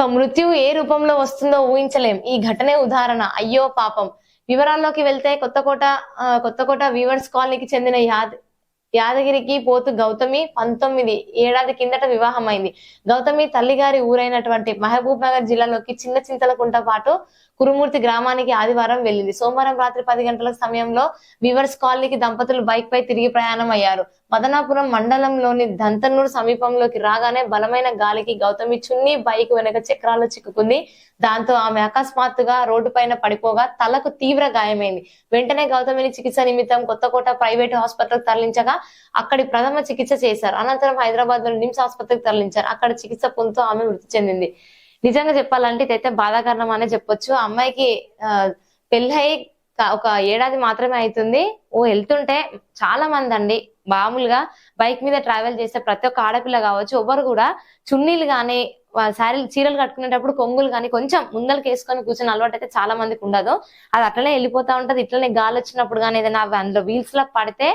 ఇక మృత్యు ఏ రూపంలో వస్తుందో ఊహించలేం. ఈ ఘటనే ఉదాహరణ. అయ్యో పాపం. వివరాల్లోకి వెళ్తే కొత్తకోట కొత్తకోట వీవర్స్ కాలనీకి చెందిన యాద్ యాదగిరికి పోతు గౌతమి పంతొమ్మిది ఏడాది కిందట వివాహం అయింది గౌతమి తల్లిగారి ఊరైనటువంటి మహబూబ్ నగర్ జిల్లాలోకి చిన్న చింతలకుంట పాటు కురుమూర్తి గ్రామానికి ఆదివారం వెళ్ళింది. సోమవారం రాత్రి పది గంటల సమయంలో వివర్స్ కాలనీకి దంపతులు బైక్ పై తిరిగి ప్రయాణం అయ్యారు మదనాపురం మండలంలోని దంతనూరు సమీపంలోకి రాగానే బలమైన గాలికి గౌతమి చున్ని బైక్ వెనక చక్రాల్లో చిక్కుకుంది. దాంతో ఆమె అకస్మాత్తుగా రోడ్డు పైన పడిపోగా తలకు తీవ్ర గాయమైంది. వెంటనే గౌతమిని చికిత్స నిమిత్తం కొత్తకోట ప్రైవేట్ హాస్పిటల్ తరలించగా అక్కడి ప్రథమ చికిత్స చేశారు. అనంతరం హైదరాబాద్లో నిమ్స్ ఆసుపత్రికి తరలించారు. అక్కడ చికిత్స పొందుతూ ఆమె మృతి చెందింది. నిజంగా చెప్పాలంటే ఇదైతే బాధాకరణం అనే చెప్పొచ్చు. ఆ అమ్మాయికి పెళ్ళై ఒక ఏడాది మాత్రమే అవుతుంది ఓ వెళ్తుంటే చాలా మంది అండి మామూలుగా బైక్ మీద ట్రావెల్ చేసే ప్రతి ఒక్క ఆడపిల్ల కావచ్చు ఎవరు కూడా చున్నీలు కానీ శారీలు చీరలు కట్టుకునేటప్పుడు కొంగులు కానీ కొంచెం ముందలకి వేసుకొని కూర్చొని అలవాటు అయితే చాలా మందికి ఉండదు. అది అట్లనే వెళ్ళిపోతా ఉంటది. ఇట్లనే గాలి వచ్చినప్పుడు కానీ ఏదైనా అందులో వీల్స్ లా పడితే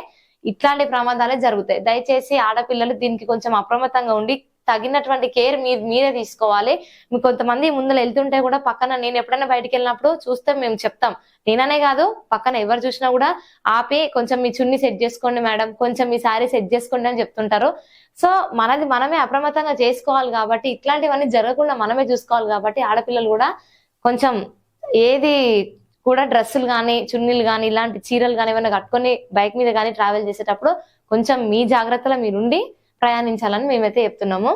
ఇట్లాంటి ప్రమాదాలే జరుగుతాయి. దయచేసి ఆడపిల్లలు దీనికి కొంచెం అప్రమత్తంగా ఉండి తగినటువంటి కేర్ మీ మీరే తీసుకోవాలి. మీకు కొంతమంది ముందర వెళ్తుంటే కూడా పక్కన నేను ఎప్పుడైనా బయటికి వెళ్ళినప్పుడు చూస్తే మేము చెప్తాం. నేననే కాదు పక్కన ఎవరు చూసినా కూడా ఆపి కొంచెం మీ చున్ని సెట్ చేసుకోండి మేడం కొంచెం మీ శారీ సెట్ చేసుకోండి అని చెప్తుంటారు. సో మనది మనమే అప్రమత్తంగా చేసుకోవాలి కాబట్టి ఇట్లాంటివన్నీ జరగకుండా మనమే చూసుకోవాలి కాబట్టి ఆడపిల్లలు కూడా కొంచెం ఏది కూడా డ్రెస్సులు కానీ చున్నీలు కానీ ఇలాంటి చీరలు కానీ ఏమైనా కట్టుకొని బైక్ మీద కానీ ట్రావెల్ చేసేటప్పుడు కొంచెం మీ జాగ్రత్తలో మీరుండి ప్రయాణించాలని మేమైతే చెప్తున్నాము.